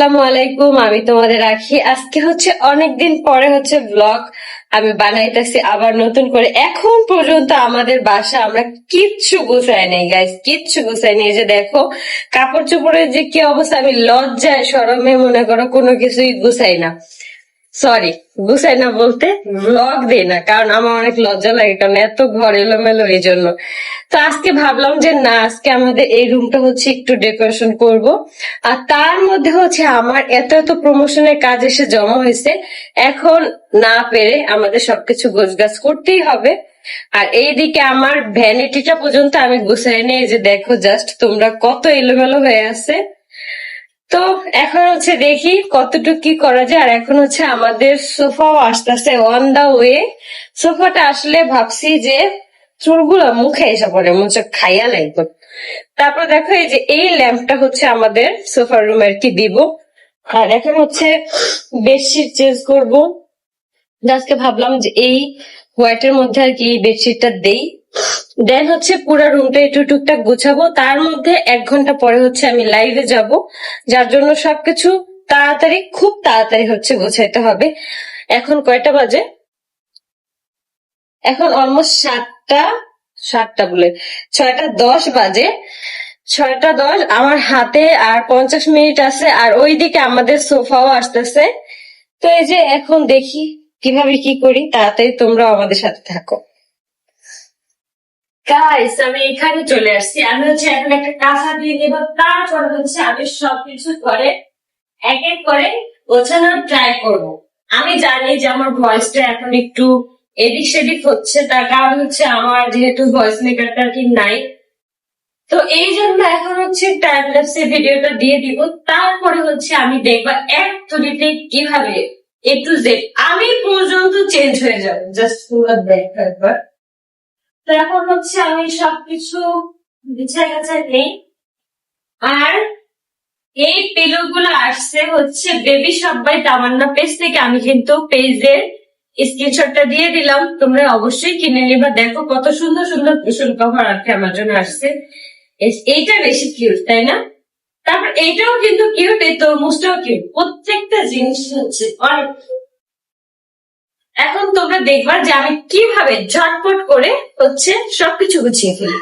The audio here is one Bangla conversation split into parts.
আসসালামু আলাইকুম, আমি তোমাদের রাখি। আজকে হচ্ছে অনেকদিন পরে হচ্ছে ব্লগ আমি বানাইতেছি আবার নতুন করে। এখন পর্যন্ত আমাদের বাসা আমরা কিচ্ছু গুছাই নেই গাইস কিচ্ছু গুছাই নেই। যে দেখো, কাপড় চোপড়ের যে কি অবস্থা, আমি লজ্জায় সরমে মনে করো কোনো কিছুই গুছাই না। সরি গুছাই না বলতে ব্লগ দিই না, কারণ আমার অনেক লজ্জা লাগে, কারণ এত ঘর এলোমেলো এই জন্য। তো আজকে ভাবলাম যে না, আজকে আমাদের এই রুমটা হচ্ছে একটু ডেকোরেশন করব। আর তার মধ্যে হচ্ছে আমার এত এত প্রমোশনের কাজ এসে জমা হয়েছে, এখন না পেরে আমাদের সবকিছু গোছগাছ করতেই হবে। আর এইদিকে আমার ভ্যানিটিটা পর্যন্ত আমি গুছাই এই যে দেখো জাস্ট তোমরা কত এলোমেলো হয়ে আছে। তো এখন হচ্ছে দেখি কতটুকু কি করা যায়, আর এখন হচ্ছে আমাদের সোফাও আস্তে আস্তে অন দা ওয়ে সোফাটা আসলে ভাবছি যে চুলগুলো মুখে এসে পড়ে মুখে খাইয়া লাগবে তারপর দেখো এই যে এই ল্যাম্পটা হচ্ছে আমাদের সোফার রুমে আর কি দিব। আর এখন হচ্ছে বেডশিট চেঞ্জ করব। আজকে ভাবলাম যে এই হোয়াইটের মধ্যে আর কি বেডশিটটা দেই। দেন হচ্ছে পুরো রুমটা একটু টুকটাক গুছাবো। তার মধ্যে এক ঘণ্টা পরে হচ্ছে আমি লাইভে যাব। যার জন্য সবকিছু তাড়াতাড়ি, খুব তাড়াতাড়ি হচ্ছে গোছাইতে হবে। এখন কয়টা বাজে? এখন অলমোস্ট সাতটা সাতটা বলে, ছয়টা দশ বাজে। ছয়টা দশ, আমার হাতে আর পঞ্চাশ মিনিট আছে, আর ওইদিকে আমাদের সোফাও আসতেছে। তো এই যে এখন দেখি কীভাবে কি করি, তাড়াতাড়ি তোমরাও আমাদের সাথে থাকো। গাইস আমি এখানে চলে আসছি। আমি হচ্ছে এখন একটা কাঁচা দিয়ে নেব, তারপর হচ্ছে আমি সবকিছু করে, এক এক করে গোছানোর ট্রাই করব। আমি জানি যে আমার ভয়েসটা এখন একটু এদিক সেদিক হচ্ছে, তার কারণ হচ্ছে আমার যেহেতু ভয়েস মেকারটা কি নাই। তো এই জন্য এখন হচ্ছে টাইম ল্যাপসে ভিডিওটা দিয়ে দিব। তারপরে হচ্ছে আমি দেখবা এক তুলিতে কীভাবে এ টু জেড আমি পর্যন্ত চেঞ্জ হয়ে যাবে। জাস্ট তোমরা দেখো একবার। তো এখন হচ্ছে আমি সবকিছু বিছাই গাছাই নেই। আর এই পিলো গুলো আসছে হচ্ছে বেবি সবাই তামান্না পেজ থেকে। আমি কিন্তু পেজের স্ক্রিনশটটা দিয়ে দিলাম। তোমরা অবশ্যই কিনে নিবা। দেখো কত সুন্দর সুন্দর কুশল কভার আর কি আমার জন্য আসছে। এইটা বেশি কিউট তাই না? তারপর এইটাও কিন্তু কিউট এই তরমুজটাও কিউট প্রত্যেকটা জিনিস হচ্ছে অনেক তোমরা যে আমি কীভাবে ঝটপট করে হচ্ছে সবকিছু গুছিয়ে ফেলি।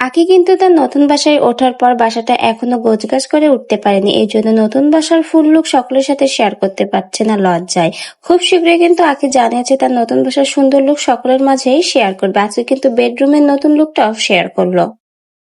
আকি কিন্তু তার নতুন বাসায় ওঠার পর বাসাটা এখনও গোছগাছ করে উঠতে পারেনি। এই জন্য নতুন বাসার ফুল লুক সকলের সাথে শেয়ার করতে পারছে না লজ্জায়। খুব শীঘ্রই কিন্তু আকি জানিয়েছে তার নতুন বাসার সুন্দর লুক সকলের মাঝেই শেয়ার করবে। আজকে কিন্তু বেডরুমের নতুন লুকটাও শেয়ার করল।